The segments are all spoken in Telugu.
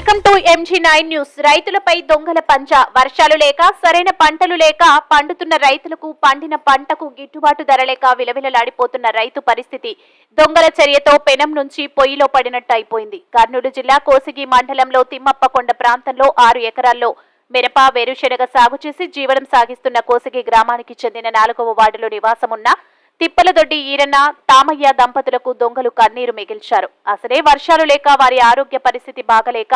Welcome to M G nine news రైతులపై దొంగల పంచ. వర్షాలు లేక సరైన పంటలు లేక పండుతున్న రైతులకు పండిన పంటకు గిట్టుబాటు ధర లేక విలవిలలాడిపోతున్న రైతు పరిస్థితి. దొంగల చర్యతో పెనం నుంచి పొయ్యిలో పడినట్టు అయిపోయింది. కర్నూలు జిల్లా కోసిగి మండలంలో తిమ్మప్పకొండ ప్రాంతంలో ఆరు ఎకరాల్లో మిరప వేరుశెనగ సాగు చేసి జీవనం సాగిస్తున్న కోసిగి గ్రామానికి చెందిన నాలుగవ వార్డులో నివాసమున్న తిప్పలదొడ్డి ఈరన్న తామయ్య దంపతులకు దొంగలు కన్నీరు మిగిల్చారు. అసలే వర్షాలు లేక వారి ఆరోగ్య పరిస్థితి బాగలేక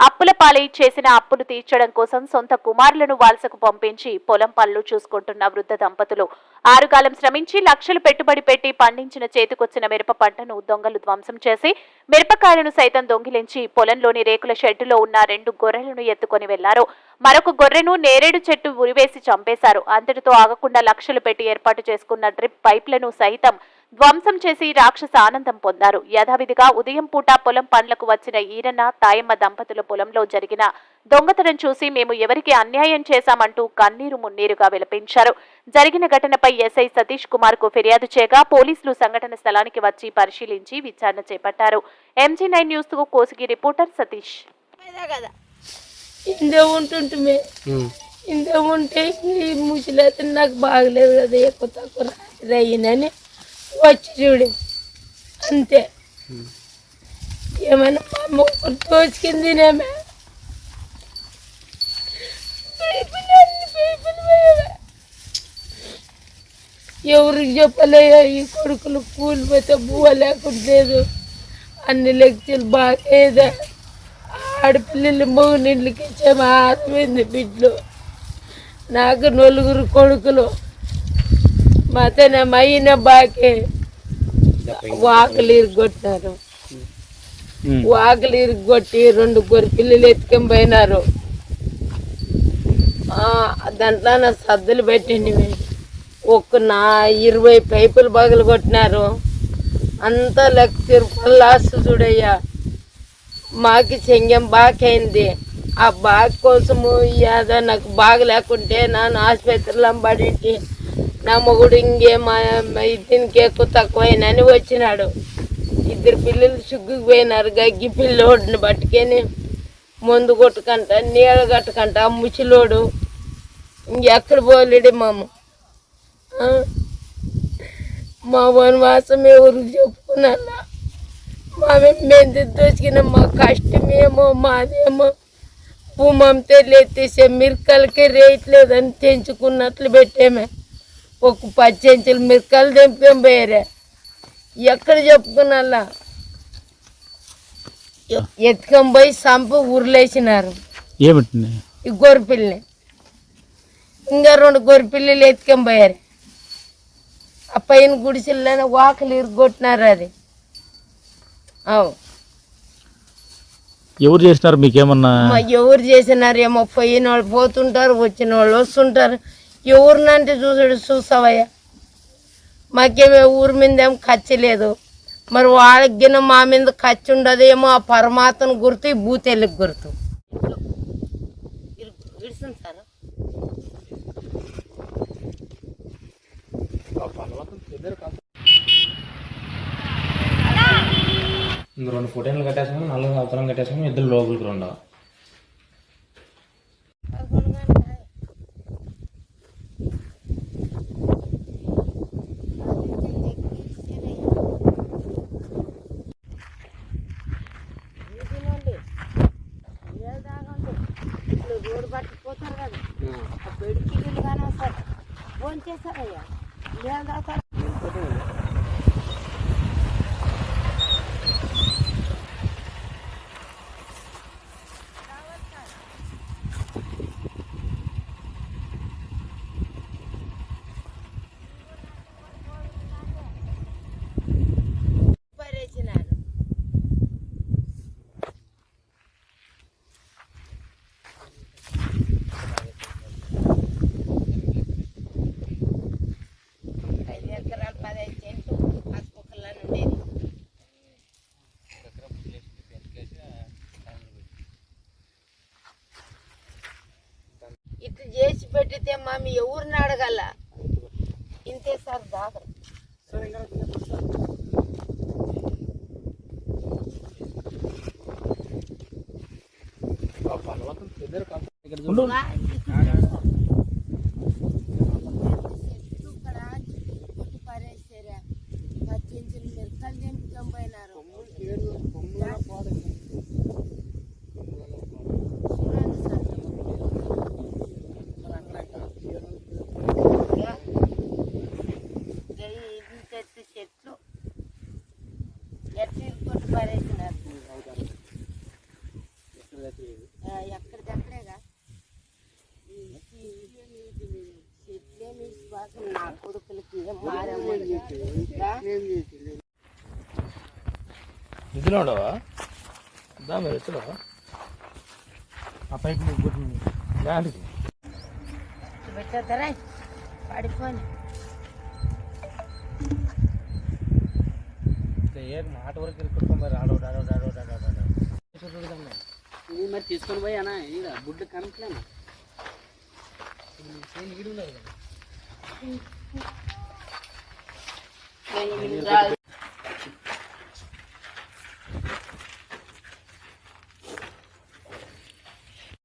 అప్పుల పాలై చేసిన అప్పులు తీర్చడం కోసం సొంత కుమారులను వాల్సకు పంపించి పొలం పనులు చూసుకుంటున్న వృద్ధ దంపతులు ఆరుగాలం శ్రమించి లక్షలు పెట్టుబడి పెట్టి పండించిన చేతికొచ్చిన మిరప పంటను దొంగలు ధ్వంసం చేసి మిరపకాయలను సైతం దొంగిలించి పొలంలోని రేకుల షెడ్డులో ఉన్న రెండు గొర్రెలను ఎత్తుకొని వెళ్ళారు. మరొక గొర్రెను నేరేడు చెట్టు ఉరివేసి చంపేశారు. అంతటితో ఆగకుండా లక్షలు పెట్టి ఏర్పాటు చేసుకున్న డ్రిప్ పైప్లను సైతం ధ్వంసం చేసి రాక్షస ఆనందం పొందారు. యథావిధిగా ఉదయం పూట పొలం పండ్లకు వచ్చిన ఈరన్న తాయమ్మ దంపతుల పొలంలో జరిగిన దొంగతనం చూసి మేము ఎవరికి అన్యాయం చేశామంటూ కన్నీరు మున్నీరుగా విలపించారు. జరిగిన ఘటనపై ఎస్ఐ సతీష్ కుమార్కు ఫిర్యాదు చేయగా పోలీసులు సంఘటన స్థలానికి వచ్చి పరిశీలించి విచారణ చేపట్టారు. ఎంజీ నైన్ న్యూస్కు కోసిగి రిపోర్టర్ సతీష్. కదా. ఇందే ఉంటుంటే ఇందే ఉంటే ఈ ముసలైతే నాకు బాగలేదు కదా ఎక్కువ తక్కువ వచ్చి చూడు. అంతే. ఏమైనా ముగ్గురు అమ్మ తోచుకుంది ఎవరికి చెప్పలే ఈ కొడుకులు కూలిపోతే బువ్వ లేకుండా అన్ని లెక్చర్లు బాగా ఆడపిల్లలు మగ నీళ్ళకి ఇచ్చే మాత్రమైంది బిడ్డలు. నాకు నలుగురు కొడుకులు. మతన మైన బాకే వాకులు ఇరుగొట్టినారు వాకులు ఇరుగొట్టి రెండు గొర్రె పిల్లలు ఎత్తుకొని పోయినారు. దాంట్లో నా సద్దులు పెట్టండి మేము ఒక్క నా ఇరవై పైపులు పగలు కొట్టినారు. అంతా లక్ష రూపాయలు లాస్ట్ చూడయ్యా. మాకి చెంగం బాకైంది. ఆ బాగ్ కోసము యాదో నాకు బాగా లేకుంటే నన్ను ఆసుపత్రిలో పడింటి నా మొగుడు ఇంకే మా ఇద్దరికి ఎక్కువ తక్కువైనని వచ్చినాడు. ఇద్దరు పిల్లలు సుగ్గుకు పోయినారు. గగ్గి పిల్లోడిని పట్టుకొని మందు కొట్టుకంట నీళ్ళ కట్టుకంట ఆ ముచ్చిలోడు ఇంకెక్కడ పోలేడు మాము. మా వనవాసం ఎవరికి చెప్పుకున్నా మా మేము దోచుకున్న మా కష్టమేమో మాదేమో. భూమంతే లేతేసే మిరకలకి రేట్ లేదని తెంచుకున్నట్లు పెట్టేమే. ఒక పచ్చెంచులు మిరకలు తెంపాం పోయారే. ఎక్కడ చెప్పుకున్నా ఎత్తుకొని పోయి సంప ఉరులేసినారు ఏమిటి ఈ గొర్రెపిల్లని. ఇంకా రెండు గొర్రెపిల్లలు ఎత్తుకొని పోయారు. ఆ పైన గుడిసెల్లోనే వాకలు ఇరుగొట్టినారు అది. అవు. ఎవరు చేసినారు మీకేమన్నా? ఎవరు చేసినారేమో పోయిన వాళ్ళు పోతుంటారు వచ్చిన వాళ్ళు వస్తుంటారు. ఎవరినంటే చూసాడు చూసావయ్యా? మాకేమే ఊరి మీద ఏం ఖర్చు లేదు. మరి వాళ్ళకి గిన మా మీద ఖర్చు ఉండదేమో ఆ పరమాత్మను గుర్తు ఈ భూతెళ్ళకి గుర్తు. సార్ రెండు ఫోటోలు కట్టేసాము నలుగురు అవతలం కట్టేసాము ఇద్దరు లోపలికి రెండు. कोणते सगळ्या మమ్మీ ఎవరిని అడగల. ఇంతే సార్ దాకా చెట్టు ఇక్కడ కొట్టి పారేసారా పద్దెనిమిది మిరకాయలు తెంపుకొని పోయినారు చూడండి సార్. ఇక ఇది చెట్టు చెట్లు ఎట్లు కొట్టి పారేసినారు ఆ, ఎక్కడిదక్కడేగా? ఈ చెట్లే విశ్వాసం నా కొడుకులకి ఏం మారమ్మని ఇందులో ఉండవా? దా మీరు ఎత్తులో ఆ పైకి దానికి. పెట్టేద్దరా పడిపోని. ఏ మాట వరకు వెళ్ళి మరి. ఆడో ఆడో ఆడో ఆడో ఇది మరి తీసుకొని పోయి అన్న ఇది బుడ్డ కనట్లేనా